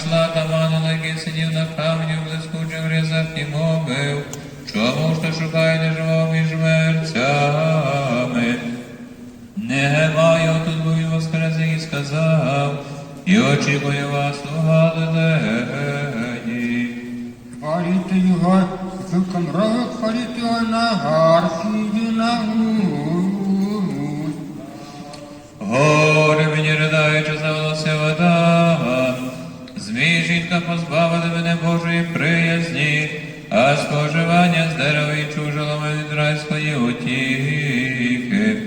йшла таману, який сидів на камені в блискучих різах і мовив, чому ж ти шукаєте живого між мерцями? Не маю тут був і воскрес, і сказав, і очікує вас у Галилеї. Хвалите його, звуком рогу хвалите його на гарфі і на гусь. Горе мені ридаючи завелося вода, жінка позбавили мене Божої приязні, а споживання з дерева і чужого від райської утіхи.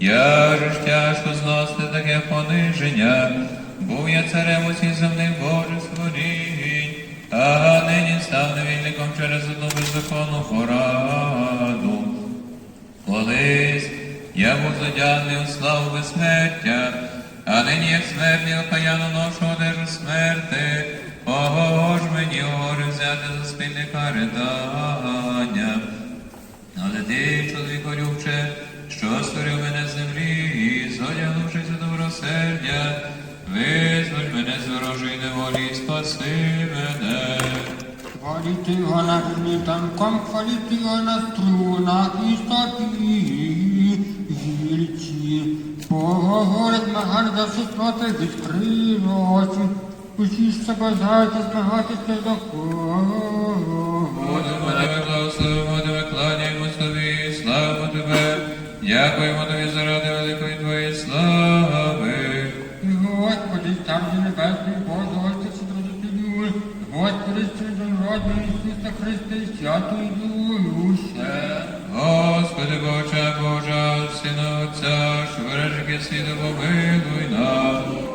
Я ж тяжко зносити таке пониження, був я царем усіх земних Божих створінь, а нині став невільником через одну беззаконну пораду. Колись я був задягнений у славу безсмертя, а нині як смертний окаяно ношу одежу смерти, кого ж мені горе взяти за спільника ридання. Але ти, чоловіко любче, що створив мене з землі, зодягнувшись у добросердя, визволь мене з ворожої неволі і спаси мене. Хвалите його на гнітанком, хвалите його на струнах і стопі гільці. Поговорить магар за сестроти відкрий очі. Усі знаєте, змагатися за кого. Будемо тебе благословимо тебе, кланяємо тобі, славимо тебе, дякуємо тобі заради великої твоєї слави. Господи, там же небесний Боже, Отець Трудителю, Господи, Святонродний Ісуса Христа і Святої Душе. Господи Боже, Божа, Сина Отця, що бережики світу, помилуй нас.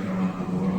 പ്രകടമാക്കുമ്പോൾ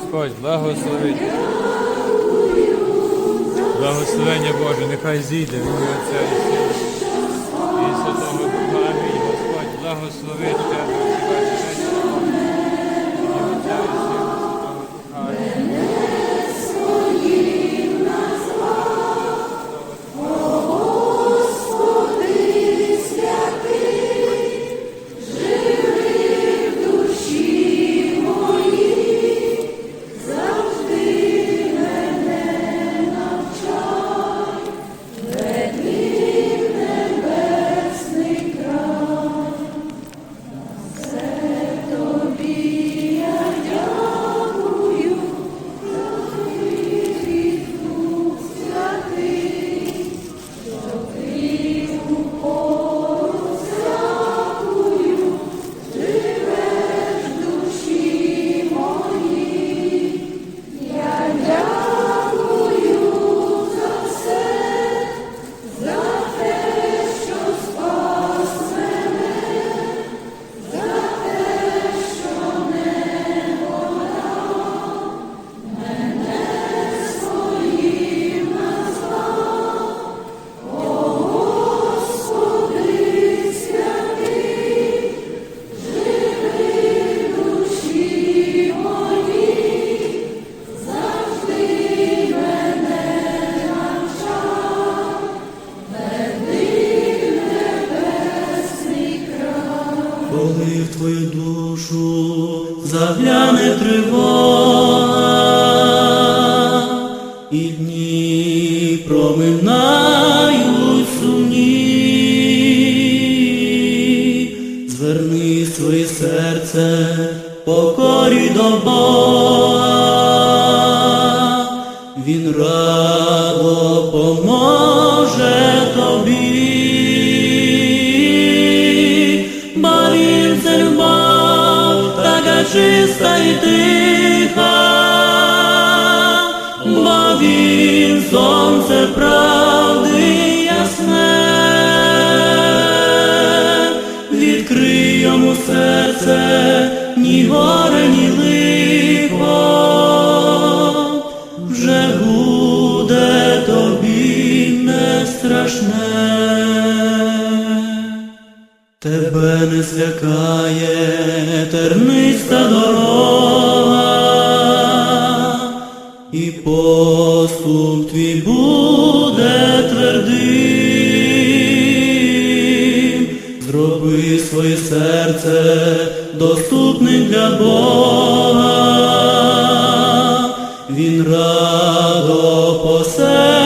Господь благословить. Благословення Боже, нехай зійде в ім'я Отця і Сина, і Святого Духа. Амінь. Господь благословить тебе. коли в твою душу загляне тривога, і дні проминають сумні, зверни своє серце покорі до Бога, він рад. Чиста і тиха, бо він сонце правди ясне, відкрий йому серце, ні горе, ні лихо, вже буде тобі не страшне. Тебе не злякає терниста дорога, і поступ твій буде твердим. Зроби своє серце доступним для Бога. Він радо поселиться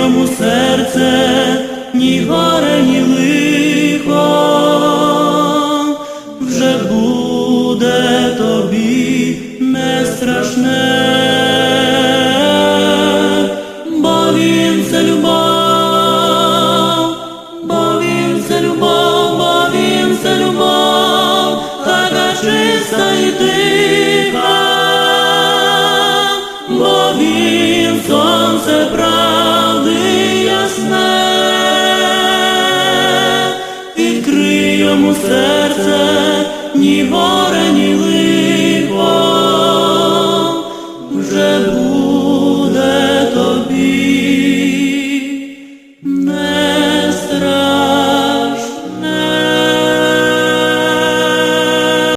йому серце, ні горе, ні